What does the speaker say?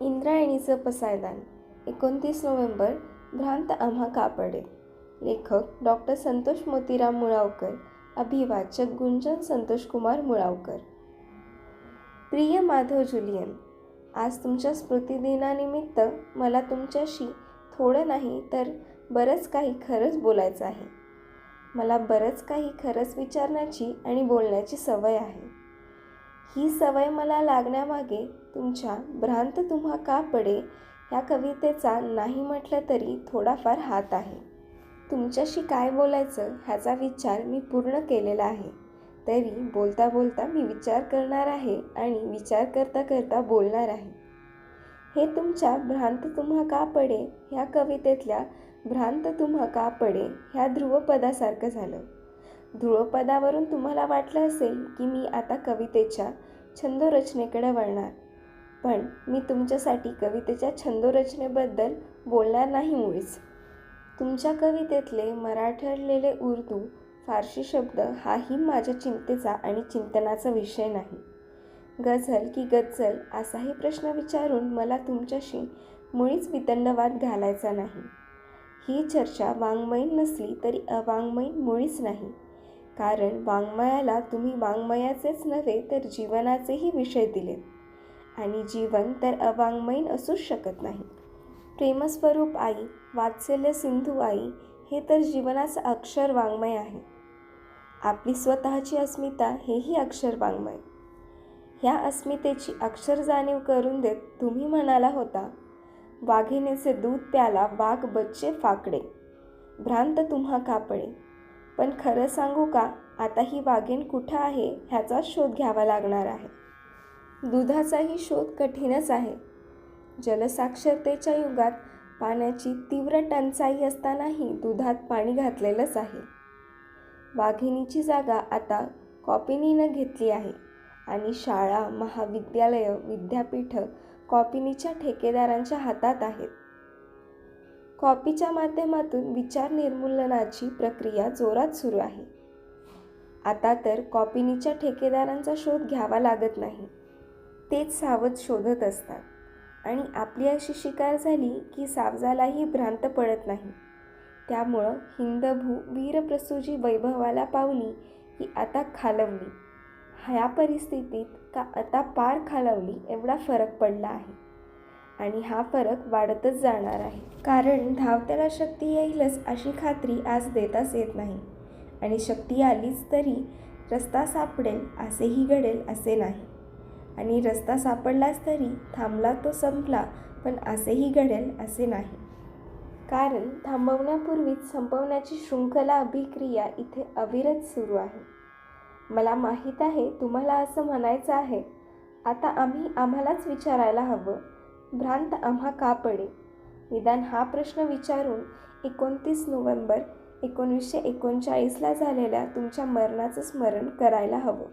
इंद्रायणीचं पसायदान. एकोणतीस नोव्हेंबर भ्रांत आम्हा कापडे. लेखक डॉक्टर संतोष मोतीराम मुळावकर. अभिवाचक गुंजन संतोषकुमार मुळावकर. प्रिय माधव जुलियन आज तुमच्या स्मृतिदिनानिमित्त मला तुमच्याशी थोडं नाही तर बरंच काही खरंच बोलायचं आहे. मला बरंच काही खरंच विचारण्याची आणि बोलण्याची सवय आहे. ही सवय मला लागण्यामागे तुमच्या भ्रांत तुम्हा का पडे? ह्या कवितेचा नाही म्हटलं तरी थोडाफार हात आहे. तुमच्याशी काय बोलायचं ह्याचा विचार मी पूर्ण केलेला आहे. तरी बोलता बोलता मी विचार करणार आहे आणि विचार करता करता बोलणार आहे. हे तुमच्या भ्रांत तुम्हा का पडे? ह्या कवितेतल्या भ्रांत तुम्हा का पडे? ह्या ध्रुवपदासारखं झालं. ध्रुवपदावरून तुम्हाला वाटलं असेल की मी आता कवितेच्या छंदोरचनेकडे वळणार. पण मी तुमच्यासाठी कवितेच्या छंदोरचनेबद्दल बोलणार नाही मुळीच. तुमच्या कवितेतले मराठरलेले उर्दू फारशी शब्द हाही माझ्या चिंतेचा आणि चिंतनाचा विषय नाही. गझल की गझल असाही प्रश्न विचारून मला तुमच्याशी मुळीच वितंडवाद घालायचा नाही. ही चर्चा वाङ्मयीन नसली तरी अवाङ्मयीन मुळीच नाही. कारण वाङ्मयाला तुम्ही वाङ्मयाचेच नव्हे तर जीवनाचेही विषय दिले आणि जीवन तर अवाङ्मयीन असूच शकत नाही. प्रेमस्वरूप आई वात्सल्य सिंधू आई हे तर जीवनाचं अक्षर वाङ्मय आहे. आपली स्वतःची अस्मिता हेही अक्षर वाङ्मय. ह्या अस्मितेची अक्षर जाणीव करून देत तुम्ही म्हणाला होता वाघिणीचे दूध प्याला वाघ बच्चे फाकडे. भ्रांत तुम्हा कापडे. पण खरं सांगू का आता ही वाघीण कुठं आहे ह्याचा शोध घ्यावा लागणार आहे. दुधाचाही शोध कठीणच आहे. जलसाक्षरतेच्या युगात पाण्याची तीव्र टंचाई असतानाही दुधात पाणी घातलेलंच आहे. वाघिणीची जागा आता कॉपिनीनं घेतली आहे आणि शाळा महाविद्यालयं विद्यापीठं कॉपिनीच्या ठेकेदारांच्या हातात आहेत. कॉपीच्या माध्यमातून विचार निर्मूलनाची प्रक्रिया जोरात सुरू आहे. आता तर कॉपिनीच्या ठेकेदारांचा शोध घ्यावा लागत नाही. तेच सावध शोधत असतात. आणि आपली अशी शिकार झाली की सावजालाही भ्रांत पडत नाही. त्यामुळं हिंदभू वीरप्रसूजी वैभवाला पावली की आता खालवली. ह्या परिस्थितीत का आता पार खालवली एवढा फरक पडला आहे. आणि हा फरक वाढतच जाणार आहे. कारण धावत्याला शक्ती येईलच अशी खात्री आज देताच येत नाही. आणि शक्ती आलीच तरी रस्ता सापडेल असेही घडेल असे नाही. आणि रस्ता सापडलाच तरी थांबला तो संपला पण असेही घडेल असे नाही. कारण थांबवण्यापूर्वीच संपवण्याची शृंखला अभिक्रिया इथे अविरत सुरू आहे. मला माहीत आहे तुम्हाला असं म्हणायचं आहे. आता आम्ही आम्हालाच विचारायला हवं. भ्रांत आम्हा का पडे? निदान हा प्रश्न विचारून एकोणतीस नोव्हेंबर एकोणीसशे एकोणचाळीसला झालेल्या तुमच्या मरणाचं स्मरण करायला हवं.